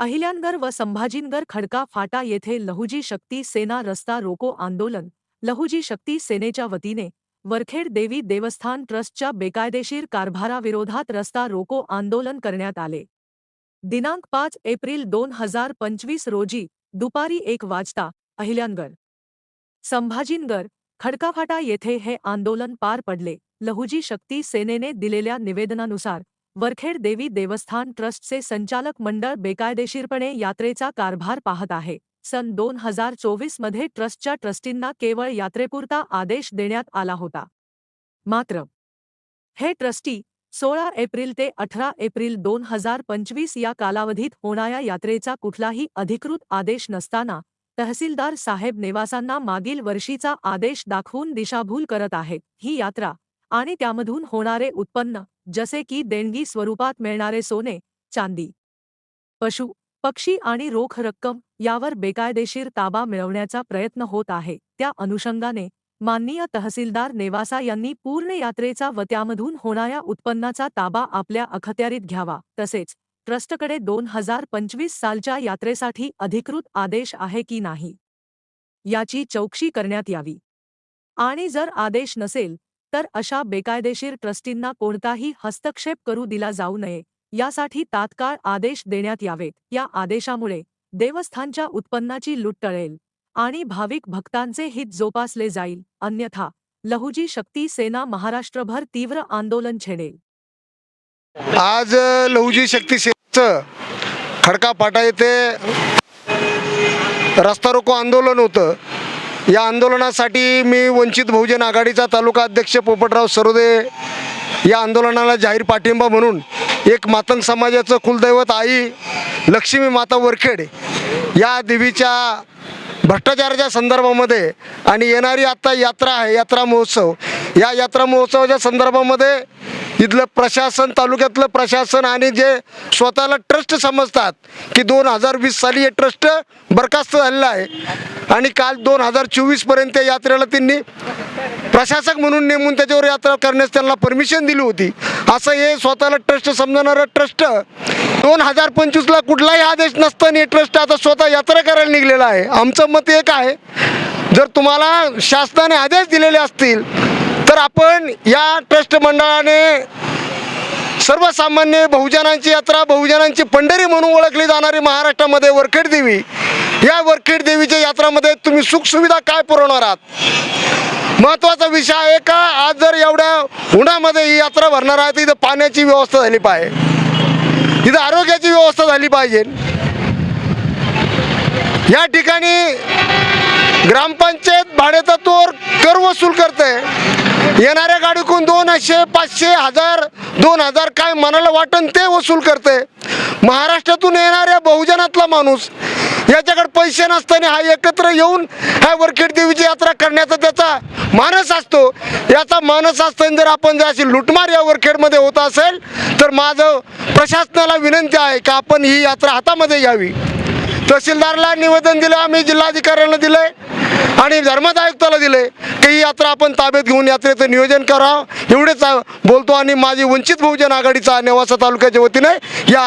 अहिल्यानगर व संभाजीनगर खडका फाटा येथे लहुजी शक्ती सेना रस्ता रोको आंदोलन. लहुजी शक्ती सेनेच्या वतीने वरखेड देवी देवस्थान ट्रस्टच्या बेकायदेशीर कारभाराविरोधात रस्ता रोको आंदोलन करण्यात आले. दिनांक पाच एप्रिल दोन हजार पंचवीस रोजी दुपारी एक वाजता अहिल्यानगर. संभाजीनगर खडकाफाटा येथे हे आंदोलन पार पडले. लहुजी शक्ती सेनेने दिलेल्या निवेदनानुसार वरखेड देवी देवस्थान ट्रस्टचे संचालक मंडळ बेकायदेशीरपणे यात्रेचा कारभार पाहत आहे. सन दोन हजार चोवीसमध्ये ट्रस्टच्या ट्रस्टींना केवळ यात्रेपुरता आदेश देण्यात आला होता. मात्र हे ट्रस्टी सोळा एप्रिल ते अठरा एप्रिल दोन हजार पंचवीस या कालावधीत होणाऱ्या यात्रेचा कुठलाही अधिकृत आदेश नसताना तहसीलदार साहेब नेवासांना मागील वर्षीचा आदेश दाखवून दिशाभूल करत आहेत ही यात्रा आणि त्यामधून होणारे उत्पन्न जसे की देणगी स्वरूपात मिळणारे सोने चांदी. पशु पक्षी आणि रोख रक्कम यावर बेकायदेशीर ताबा मिळवण्याचा प्रयत्न होत आहे. त्या अनुषंगाने माननीय तहसीलदार नेवासा यांनी पूर्ण यात्रेचा व त्यामधून होणाऱ्या उत्पन्नाचा ताबा आपल्या अखत्यारीत घ्यावा. तसेच ट्रस्टकडे दोन हजार पंचवीस सालच्या यात्रेसाठी अधिकृत आदेश आहे की नाही? याची चौकशी करण्यात यावी. आणि जर आदेश नसेल तर अशा बेकायदेशीर ट्रस्टींना कोणताही हस्तक्षेप करू दिला जाऊ नये. यासाठी तात्काळ आदेश देण्यात यावेत. या आदेशामुळे देवस्थानच्या उत्पन्नाची लूट टळेल आणि भाविक भक्तांचे हित जोपासले जाईल. अन्यथा लहुजी शक्ती सेना महाराष्ट्रभर तीव्र आंदोलन छेडेल. आज लहुजी शक्ती सेनेचं खडका फाटा येथे रस्ता रोको आंदोलन होतं. या आंदोलनासाठी मी वंचित बहुजन आघाडीचा तालुका अध्यक्ष पोपटराव सरोदे या आंदोलनाला जाहीर पाठिंबा म्हणून एक मातंग समाजाचं कुलदैवत आई लक्ष्मी माता वरखेड या देवीच्या भ्रष्टाचाराच्या संदर्भामध्ये आणि येणारी आत्ता यात्रा आहे यात्रा महोत्सव. या यात्रा महोत्सवाच्या संदर्भामध्ये इथलं प्रशासन तालुक्यातलं प्रशासन आणि जे स्वतःला ट्रस्ट समजतात की दोन हजार वीस साली हे ट्रस्ट बरखास्त झालेलं आहे. आणि काल दोन हजार चोवीसपर्यंत या यात्रेला त्यांनी प्रशासक म्हणून नेमून त्याच्यावर यात्रा करण्यास त्यांना परमिशन दिली होती. असं हे स्वतःला ट्रस्ट समजणारं ट्रस्ट दोन हजार पंचवीसला कुठलाही आदेश नसताना हे ट्रस्ट आता स्वतः यात्रा करायला निघलेला आहे. आमचं मत एक आहे जर तुम्हाला शासनाने आदेश दिलेले असतील तर आपण या ट्रस्ट मंडळाने सर्वसामान्य बहुजनांची यात्रा बहुजनांची पंढरी म्हणून ओळखली जाणारी महाराष्ट्रामध्ये वरखेड देवी. या वरखेड देवीच्या यात्रामध्ये तुम्ही सुखसुविधा काय पुरवणार आहात? महत्त्वाचा विषय आहे का? आज जर एवढ्या उन्हामध्ये ही यात्रा भरणार आहे तर इथं पाण्याची व्यवस्था झाली पाहिजे. इथं आरोग्याची व्यवस्था झाली पाहिजे. या ठिकाणी ग्रामपंचायत भाडेतत्वावर कर वसूल करते येणाऱ्या गाडीकडून दोनशे पाचशे हजार दोन हजार काय मनाला वाटन ते वसूल करते. महाराष्ट्रातून येणाऱ्या बहुजनातला माणूस याच्याकडे पैसे नसताना हा एकत्र येऊन ह्या वरखेड देवीची यात्रा करण्याचा त्याचा मानस असतो. याचा मानस असताना जर आपण जर अशी लुटमार या वरखेडमध्ये होत असेल तर माझं प्रशासनाला विनंती आहे की आपण ही यात्रा हातामध्ये घ्यावी. तहसीलदारला निवेदन दिलं आम्ही जिल्हाधिकाऱ्यांना दिलंय. आणि धर्माद आयुक्ताला दिले की ही यात्रा आपण ताब्यात घेऊन यात्रेचं नियोजन करा. एवढेच बोलतो आणि माझी वंचित बहुजन आघाडीचा नेवासा तालुक्याच्या वतीने या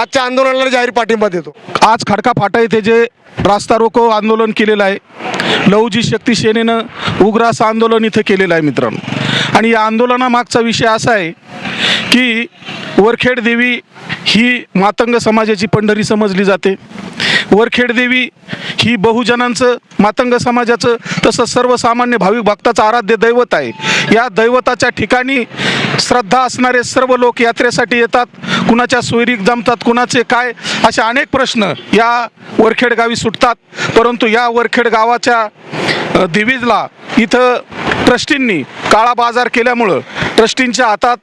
आजच्या आंदोलनाला जाहीर पाठिंबा देतो. आज खडका फाटा येथे जे रास्ता रोको आंदोलन केलेलं आहे लवजी शक्ती सेनेनं उग्र असं आंदोलन इथं केलेलं आहे मित्रांनो. आणि या आंदोलनामागचा विषय असा आहे की वरखेड देवी ही मातंग समाजाची पंढरी समजली जाते. वरखेड देवी ही बहुजनांचं मातंग समाजाचं तसंच सर्वसामान्य भाविक भक्ताचं आराध्य दैवत आहे. या दैवताच्या ठिकाणी श्रद्धा असणारे सर्व लोक यात्रेसाठी येतात. कुणाच्या सोयरीक जमतात कुणाचे काय असे अनेक प्रश्न या वरखेड गावी सुटतात. परंतु या वरखेड गावाच्या दिवीजला देवीला इथं ट्रस्टींनी काळा बाजार केल्यामुळं ट्रस्टींच्या हातात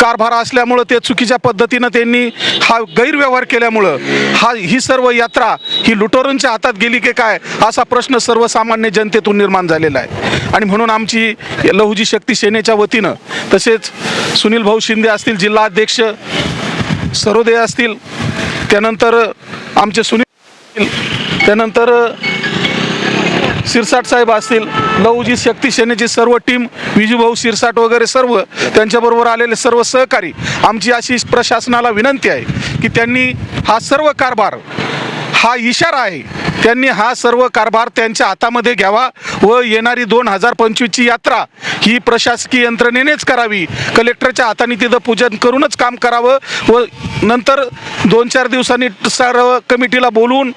कारभार असल्यामुळं ते चुकीच्या पद्धतीनं त्यांनी हा गैरव्यवहार केल्यामुळं हा ही सर्व यात्रा ही लुटोरांच्या हातात गेली की काय असा प्रश्न सर्वसामान्य जनतेतून निर्माण झालेला आहे. आणि म्हणून आमची लहुजी शक्ती सेनेच्या वतीनं तसेच सुनील भाऊ शिंदे असतील जिल्हा अध्यक्ष सरोदे असतील त्यानंतर आमचे सुनील त्यानंतर शिरसाट साहेब असतील लहुजी शक्ती सेनेची सर्व टीम विजूभाऊ शिरसाट वगैरे सर्व त्यांच्याबरोबर आलेले सर्व सहकारी आमची अशी प्रशासनाला विनंती आहे की त्यांनी हा सर्व कारभार हा इशारा आहे त्यांनी हा सर्व कारभार त्यांच्या हातामध्ये घ्यावा व येणारी दोन हजार पंचवीसची यात्रा ही प्रशासकीय यंत्रणेनेच करावी कलेक्टरच्या हाताने तिथं पूजन करूनच काम करावं व नंतर दोन चार दिवसांनी सर्व कमिटीला बोलून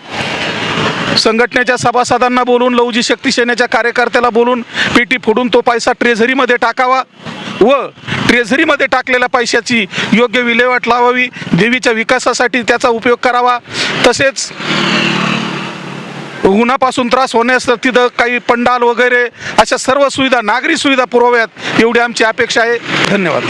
संघटनेच्या सभासदांना बोलून लवजी शक्ती सेनेच्या कार्यकर्त्याला बोलून पेटी फोडून तो पैसा ट्रेझरीमध्ये टाकावा व ट्रेझरीमध्ये टाकलेल्या पैशाची योग्य विल्हेवाट लावावी देवीच्या विकासासाठी त्याचा उपयोग करावा. तसेच उन्हापासून त्रास होण्यास तिथं काही पंडाल वगैरे अशा सर्व सुविधा नागरी सुविधा पुरवाव्यात एवढी आमची अपेक्षा आहे. धन्यवाद.